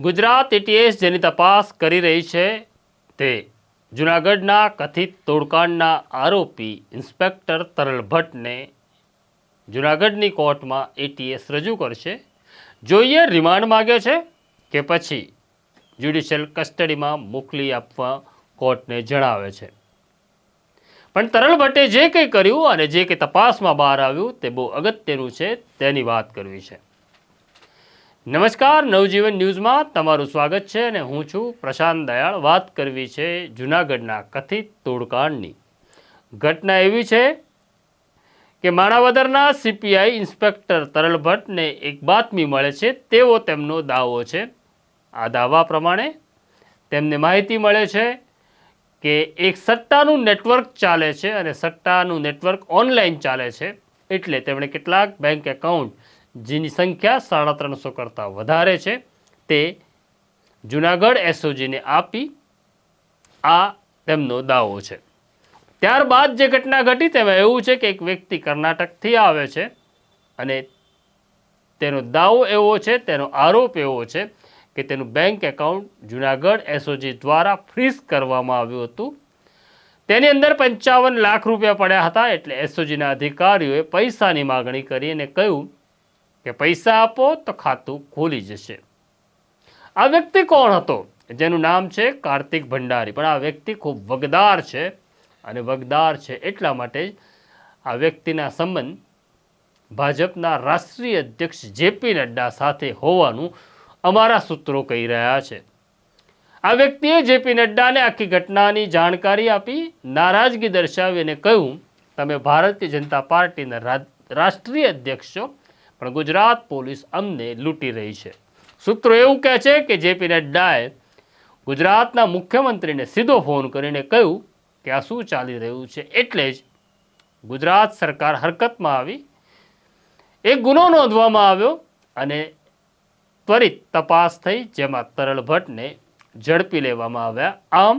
Gujarat ATS જેની તપાસ કરી રહી છે તે જૂનાગઢના કથિત તોડકાંડના આરોપી ઇન્સ્પેક્ટર તરલ ભટ્ટને જૂનાગઢની કોર્ટમાં એટીએસ રજૂ કરશે. જોઈએ રિમાન્ડ માગે છે કે પછી જ્યુડિશિયલ કસ્ટડીમાં મોકલી આપવા કોર્ટને જણાવે છે. પણ તરલ ભટ્ટે જે કંઈ કર્યું અને જે કંઈ તપાસમાં બહાર આવ્યું તે બહુ અગત્યનું છે તેની વાત કરવી છે. નમસ્કાર, નવજીવન ન્યૂઝમાં તમારું સ્વાગત છે અને હું છું પ્રશાંત દયાળ. વાત કરવી છે જૂનાગઢના કથિત તોડકાંડની. ઘટના એવી છે કે માણાવદરના સીપીઆઈ ઇન્સ્પેક્ટર તરલ ભટ્ટને એક બાતમી મળે છે. તેવો તેમનો દાવો છે. આ દાવા પ્રમાણે તેમને માહિતી મળે છે કે એક સટ્ટાનું નેટવર્ક ચાલે છે અને સટ્ટાનું નેટવર્ક ઓનલાઈન ચાલે છે. એટલે તેમણે કેટલાક બેંક એકાઉન્ટ જેની સંખ્યા સાડા ત્રણસો કરતાં વધારે છે, તે જુનાગઢ એસઓજીને આપી આ તેમનો દાવો છે. ત્યારબાદ જે ઘટના ઘટી તેમાં એવું છે કે એક વ્યક્તિ કર્ણાટકથી આવે છે અને તેનો દાવો એવો છે, તેનો આરોપ એવો છે કે તેનું બેંક એકાઉન્ટ જુનાગઢ એસઓજી દ્વારા ફ્રીઝ કરવામાં આવ્યું હતું. તેની અંદર પંચાવન લાખ રૂપિયા પડ્યા હતા એટલે એસઓજીના અધિકારીઓએ પૈસાની માગણી કરી અને કહ્યું કે પૈસા આપો તો ખાતું ખોલી જશે. આ વ્યક્તિ કોણ હતો? જેનું નામ છે કાર્તિક ભંડારી. પણ આ વ્યક્તિ ખૂબ વગદાર છે અને વગદાર છે એટલા માટે જ આ વ્યક્તિના સંબંધ ભાજપના રાષ્ટ્રીય અધ્યક્ષ જેપી નડ્ડા સાથે હોવાનું અમારા સૂત્રો કહી રહ્યા છે. આ વ્યક્તિએ જેપી નડ્ડાને આખી ઘટનાની જાણકારી આપી, નારાજગી દર્શાવી અને કહ્યું, તમે ભારતીય જનતા પાર્ટીના રાષ્ટ્રીય અધ્યક્ષ છો પણ ગુજરાત પોલીસ અમને લૂંટી રહી છે. સૂત્રો એવું કહે છે કે જેપી નડ્ડાએ ગુજરાતના મુખ્યમંત્રીને સીધો ફોન કરીને કહ્યું કે આ શું ચાલી રહ્યું છે? એટલે જ ગુજરાત સરકાર હરકતમાં આવી. એક ગુનો નોંધવામાં આવ્યો અને ત્વરિત તપાસ થઈ, જેમાં તરલ ભટ્ટને ઝડપી લેવામાં આવ્યા. આમ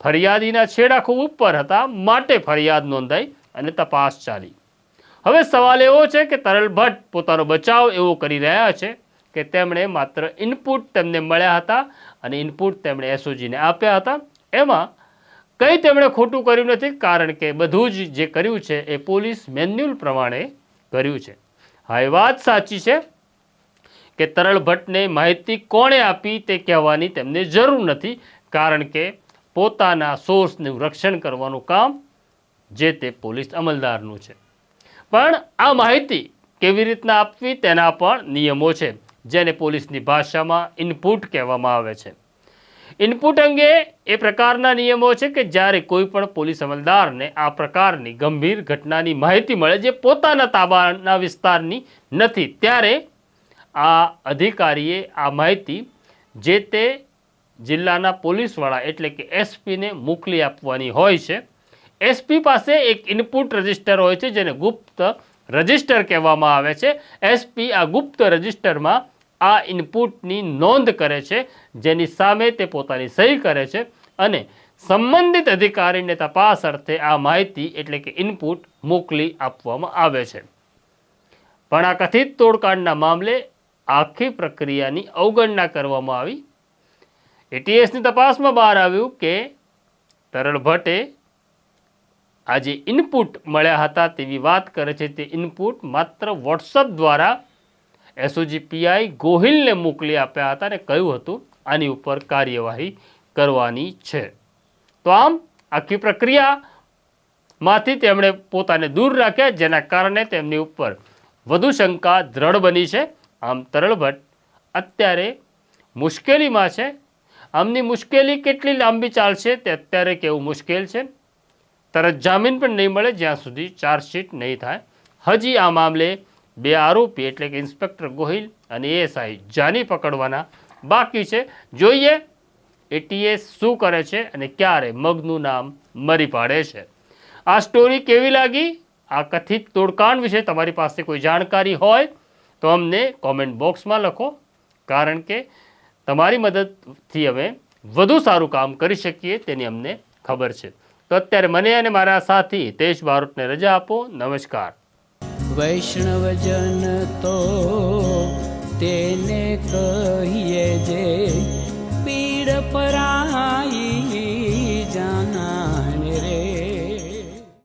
ફરિયાદીના છેડા ખૂબ ઉપર હતા, માટે ફરિયાદ નોંધાઈ અને તપાસ ચાલી. હવે સવાલ એવો છે કે તરલ ભટ્ટ પોતાનો બચાવ એવો કરી રહ્યા છે કે તેમણે માત્ર ઇનપુટ તેમને મળ્યા હતા અને ઇનપુટ તેમણે એસઓજીને આપ્યા હતા? એમાં કંઈ તેમણે ખોટું કર્યું નથી, કારણ કે બધું જ જે કર્યું છે એ પોલીસ મેન્યુઅલ પ્રમાણે કર્યું છે. હા, એ વાત સાચી છે કે તરલ ભટ્ટને માહિતી કોણે આપી તે કહેવાની તેમને જરૂર નથી, કારણ કે પોતાના સોર્સનું રક્ષણ કરવાનું કામ જે તે પોલીસ અમલદારનું છે. પણ આ માહિતી કેવી રીતના આપવી તેના પણ નિયમો છે, જેને પોલીસની ભાષામાં ઇનપુટ કહેવામાં આવે છે. ઇનપુટ અંગે એ પ્રકારના નિયમો છે કે જ્યારે કોઈ પણ પોલીસ અમલદારને આ પ્રકારની ગંભીર ઘટનાની માહિતી મળે જે પોતાના તાબાના વિસ્તારની નથી, ત્યારે આ અધિકારીએ આ માહિતી જે તે જિલ્લાના પોલીસવાળા એટલે કે એસપીને મોકલી આપવાની હોય છે એસપી પાસે એક ઇનપુટ રજિસ્ટર હોય છે, જેને ગુપ્ત રજિસ્ટર કહેવામાં આવે છે. એસપી આ ગુપ્ત રજિસ્ટરમાં આ ઇનપુટની નોંધ કરે છે, જેની સામે તે પોતાની સહી કરે છે અને સંબંધિત અધિકારીને તપાસ અર્થે આ માહિતી એટલે કે ઇનપુટ મોકલી આપવામાં આવે છે. પણ આ કથિત તોડકાંડના મામલે આખી પ્રક્રિયાની અવગણના કરવામાં આવી. એટીએસની તપાસમાં બહાર આવ્યું કે તરલ ભટ્ટે આ જે ઇનપુટ મળ્યા હતા તેવી વાત કરે છે તે ઇનપુટ માત્ર વોટ્સઅપ દ્વારા એસઓજી પીઆઈ ગોહિલને મોકલી આપ્યા હતા અને કહ્યું હતું આની ઉપર કાર્યવાહી કરવાની છે. તો આમ આખી પ્રક્રિયામાંથી તેમણે પોતાને દૂર રાખ્યા જેના કારણે તેમની ઉપર વધુ શંકા દ્રઢ બની છે. આમ તરણભટ્ટ અત્યારે મુશ્કેલીમાં છે. આમની મુશ્કેલી કેટલી લાંબી ચાલશે તે અત્યારે કેવું મુશ્કેલ છે. તરત જામીન પણ નહીં મળે જ્યાં સુધી ચાર્જશીટ નહીં થાય હજી આ મામલે બે આરોપી એટલે કે ઇન્સ્પેક્ટર ગોહિલ અને એએસઆઈ જાની પકડવાના બાકી છે જોઈએ એટીએસ શું કરે છે અને ક્યારે મગનું નામ મરી પાડે છે આ સ્ટોરી કેવી લાગી આ કથિત તોડકાંડ વિશે તમારી પાસે કોઈ જાણકારી હોય તો અમને કોમેન્ટ બોક્સમાં લખો કારણ કે તમારી મદદથી અમે વધુ સારું કામ કરી શકીએ તેની અમને ખબર છે તો અત્યારે મને અને મારા સાથી તેજ બારોટને રજા આપો. નમસ્કાર. વૈષ્ણવજન તો તેને કહીએ જે